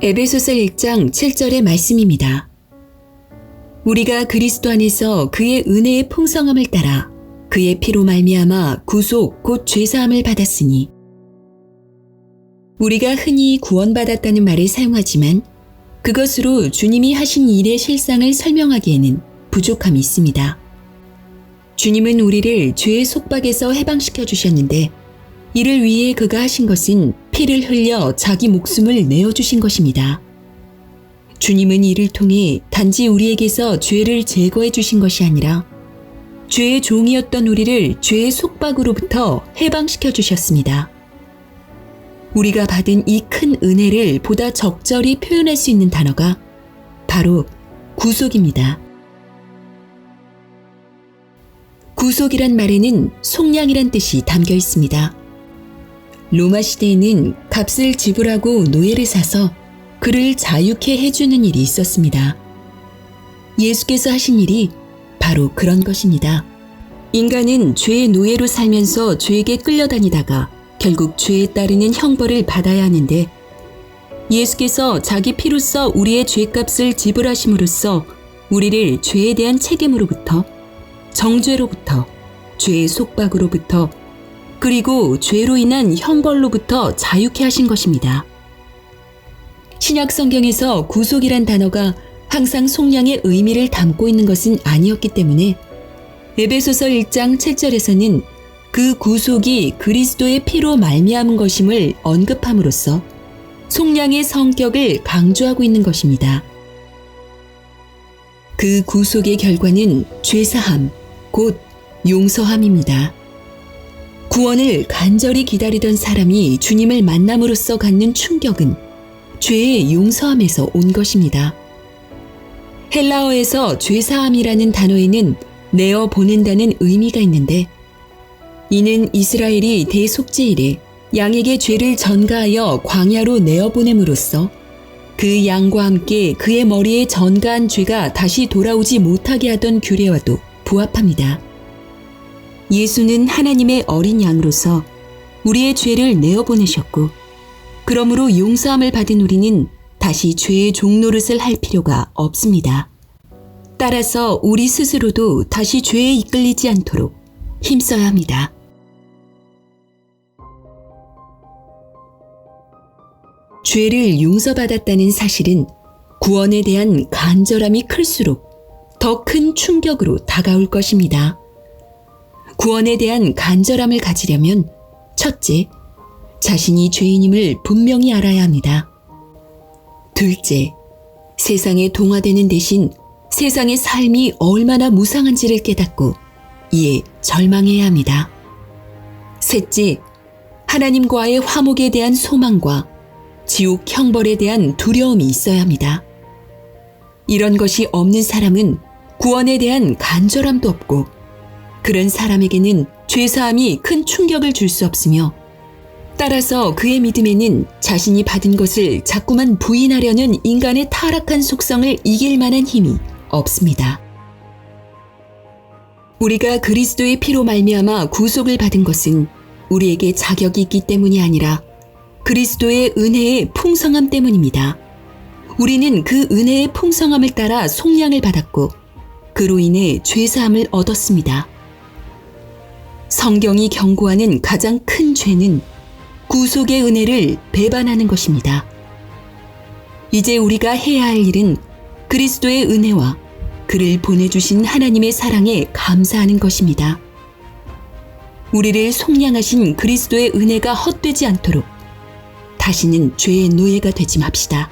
에베소서 1장 7절의 말씀입니다. 우리가 그리스도 안에서 그의 은혜의 풍성함을 따라 그의 피로 말미암아 구속 곧 죄사함을 받았으니 우리가 흔히 구원받았다는 말을 사용하지만 그것으로 주님이 하신 일의 실상을 설명하기에는 부족함이 있습니다. 주님은 우리를 죄의 속박에서 해방시켜 주셨는데 이를 위해 그가 하신 것은 피를 흘려 자기 목숨을 내어주신 것입니다. 주님은 이를 통해 단지 우리에게서 죄를 제거해 주신 것이 아니라 죄의 종이었던 우리를 죄의 속박으로부터 해방시켜 주셨습니다. 우리가 받은 이 큰 은혜를 보다 적절히 표현할 수 있는 단어가 바로 구속입니다. 구속이란 말에는 속량이란 뜻이 담겨 있습니다. 로마 시대에는 값을 지불하고 노예를 사서 그를 자유케 해주는 일이 있었습니다. 예수께서 하신 일이 바로 그런 것입니다. 인간은 죄의 노예로 살면서 죄에게 끌려다니다가 결국 죄에 따르는 형벌을 받아야 하는데 예수께서 자기 피로써 우리의 죄값을 지불하심으로써 우리를 죄에 대한 책임으로부터 정죄로부터 죄의 속박으로부터 그리고 죄로 인한 형벌로부터 자유케 하신 것입니다. 신약 성경에서 구속이란 단어가 항상 속량의 의미를 담고 있는 것은 아니었기 때문에 에베소서 1장 7절에서는 그 구속이 그리스도의 피로 말미암은 것임을 언급함으로써 속량의 성격을 강조하고 있는 것입니다. 그 구속의 결과는 죄사함, 곧 용서함입니다. 구원을 간절히 기다리던 사람이 주님을 만남으로써 갖는 충격은 죄의 용서함에서 온 것입니다. 헬라어에서 죄사함이라는 단어에는 내어 보낸다는 의미가 있는데 이는 이스라엘이 대속죄일에 양에게 죄를 전가하여 광야로 내어 보냄으로써 그 양과 함께 그의 머리에 전가한 죄가 다시 돌아오지 못하게 하던 규례와도 부합합니다. 예수는 하나님의 어린 양으로서 우리의 죄를 내어 보내셨고 그러므로 용서함을 받은 우리는 다시 죄의 종노릇을 할 필요가 없습니다. 따라서 우리 스스로도 다시 죄에 이끌리지 않도록 힘써야 합니다. 죄를 용서받았다는 사실은 구원에 대한 간절함이 클수록 더 큰 충격으로 다가올 것입니다. 구원에 대한 간절함을 가지려면 첫째, 자신이 죄인임을 분명히 알아야 합니다. 둘째, 세상에 동화되는 대신 세상의 삶이 얼마나 무상한지를 깨닫고 이에 절망해야 합니다. 셋째, 하나님과의 화목에 대한 소망과 지옥 형벌에 대한 두려움이 있어야 합니다. 이런 것이 없는 사람은 구원에 대한 간절함도 없고 그런 사람에게는 죄사함이 큰 충격을 줄 수 없으며 따라서 그의 믿음에는 자신이 받은 것을 자꾸만 부인하려는 인간의 타락한 속성을 이길 만한 힘이 없습니다. 우리가 그리스도의 피로 말미암아 구속을 받은 것은 우리에게 자격이 있기 때문이 아니라 그리스도의 은혜의 풍성함 때문입니다. 우리는 그 은혜의 풍성함을 따라 속량을 받았고 그로 인해 죄사함을 얻었습니다. 성경이 경고하는 가장 큰 죄는 구속의 은혜를 배반하는 것입니다. 이제 우리가 해야 할 일은 그리스도의 은혜와 그를 보내주신 하나님의 사랑에 감사하는 것입니다. 우리를 속량하신 그리스도의 은혜가 헛되지 않도록 다시는 죄의 노예가 되지 맙시다.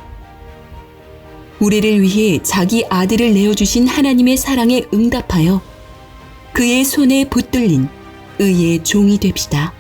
우리를 위해 자기 아들을 내어주신 하나님의 사랑에 응답하여 그의 손에 붙들린 의의 종이 됩시다.